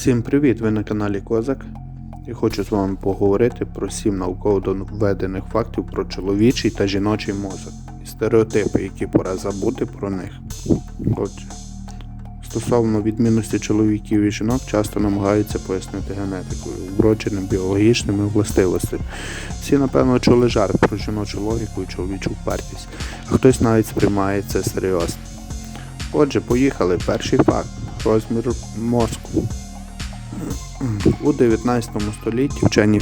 Всім привіт! Ви на каналі Козак. І хочу з вами поговорити про сім науково доведених фактів про чоловічий та жіночий мозок і стереотипи, які пора забути про них. Отже, стосовно відмінності чоловіків і жінок, часто намагаються пояснити генетикою, вродженими біологічними властивостями. Всі, напевно, чули жарт про жіночу логіку і чоловічу впертість, а хтось навіть сприймає це серйозно. Отже, поїхали. Перший факт розмір мозку. У 19 столітті вчені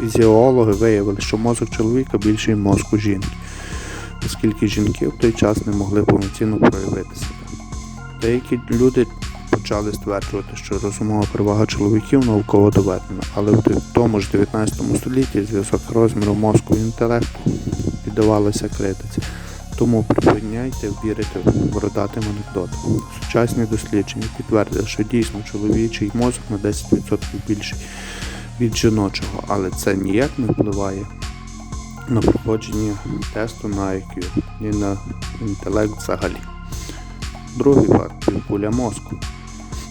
фізіологи виявили, що мозок чоловіка більший мозку жінки, оскільки жінки в той час не могли повноцінно проявити себе. Деякі люди почали стверджувати, що розумова перевага чоловіків науково доведена, але в тому ж 19 столітті зв'язок розміру мозку і інтелекту піддавалося критиці. Тому припиняйте вірити бородатим анекдотам. Сучасні дослідження підтвердили, що дійсно чоловічий мозок на 10% більший від жіночого, але це ніяк не впливає на проходження тесту на IQ і на інтелект взагалі. Другий факт півкуля мозку.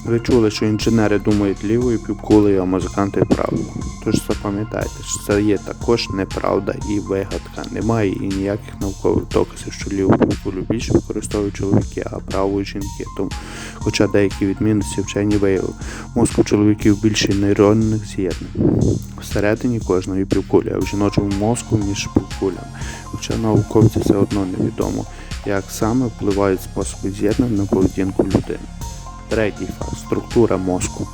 Ви чули, що інженери думають лівою півкулею, а музиканти правою. Тож запам'ятайте, що це є також неправда і вигадка. Немає і ніяких наукових доказів, що ліву півкулю більше використовують чоловіки, а правою жінки. Тому, хоча деякі відмінності вчені виявили, мозку чоловіків більше нейронних з'єднань. Всередині кожної півкулі, а в жіночому мозку між півкулями. Хоча науковці все одно невідомо, як саме впливають способи з'єднань на поведінку людини. Третій факт структура мозку.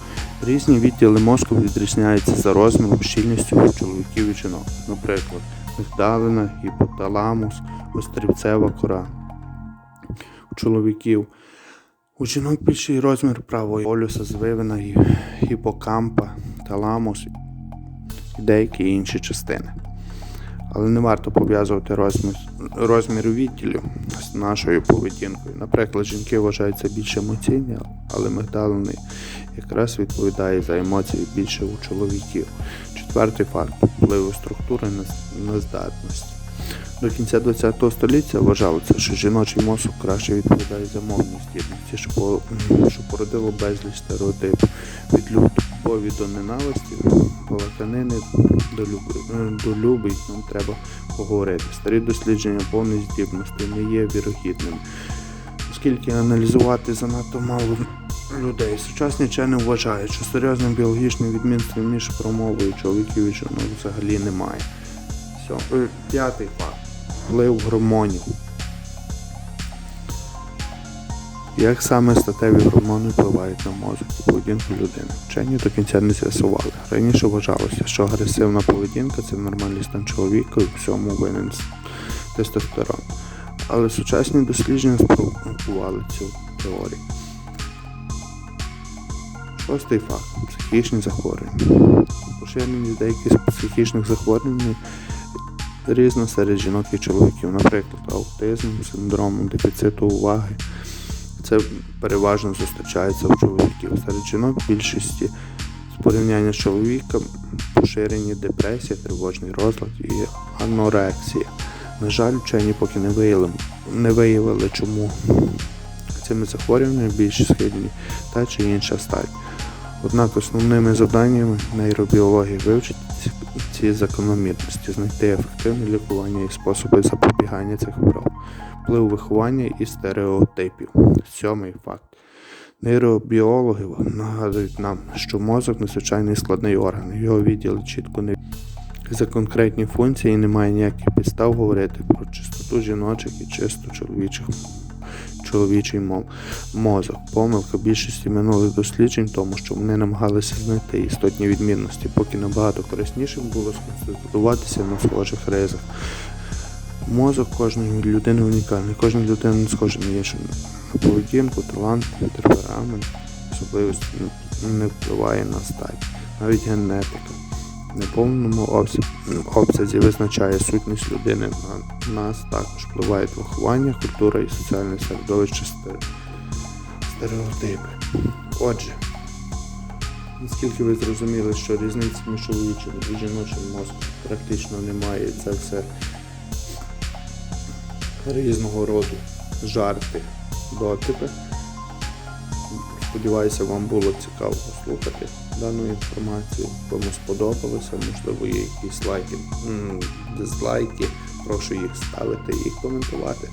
Різні відділи мозку відрізняються за розміром, щільністю у чоловіків і жінок. Наприклад, мигдалина, гіпоталамус, острівцева кора. У чоловіків у жінок більший розмір правої полюса звивина, гіпокампа, таламус і деякі інші частини. Але не варто пов'язувати розмір, розмір відділів з нашою поведінкою. Наприклад, жінки вважаються більш емоційні, але мигдалини якраз відповідає за емоції більше у чоловіків. Четвертий факт впливу структури на, здатність. До кінця ХХ століття вважалося, що жіночий мозок краще відповідає за мовні здібності, що, по- що породило безліч стереотипів від любові до ненависті, балаканини до люби, до люби, і нам треба поговорити. Старі дослідження повних здібностей не є вірогідними, оскільки аналізувати занадто мало людей. Сучасні вчені вважають, що серйозних біологічних відмінств між промовою чоловіків і жінок взагалі немає. Сьо- е, П'ятий факт. Вплив гормонів. Як саме статеві гормони впливають на мозок і поведінку людини? Вчені до кінця не з'ясували. Раніше вважалося, що агресивна поведінка це нормальний стан чоловіка і в всьому винен тестостерон. Але сучасні дослідження спростували цю теорію. Шостий факт психічні захворювання. Поширення деяких психічних захворювань різно серед жінок і чоловіків, наприклад, аутизм, синдром дефіциту уваги. Це переважно зустрічається у чоловіків. Серед жінок більшості з порівняння з чоловіком поширені депресія, тривожний розлад і анорексія. На жаль, вчені поки не виявили, не виявили, чому цими захворюваннями більш схильні та чи інша стать. Однак основними завданнями нейробіології вивчити ці, ці закономірності, знайти ефективне лікування і способи запобігання цих хвороб, вплив виховання і стереотипів. Сьомий факт. Нейробіологи нагадують нам, що мозок надзвичайний складний орган, його відділи чітко не за конкретні функції і немає ніяких підстав говорити про чистоту жіночих і чисто чоловічих чоловічий мо- мозок. Помилка більшості минулих досліджень тому, що вони намагалися знайти істотні відмінності, поки набагато кориснішим було сконцентруватися на схожих ризах. Мозок кожної людини унікальний, кожна людина схожа на іншу. Поведінку, талант, темперамент, особливості не- не впливає на стать, навіть генетика. В неповному обсязі, обсязі визначає сутність людини. На нас також впливають виховання, культура і соціальне середовище стереотипи. Отже, наскільки ви зрозуміли, що різниці між чоловічим і жіночим мозком практично немає, це все різного роду жарти, дотипи. Сподіваюся, вам було цікаво послухати дану інформацію. Кому сподобалося, можливо, є якісь лайки, дизлайки. Прошу їх ставити і коментувати.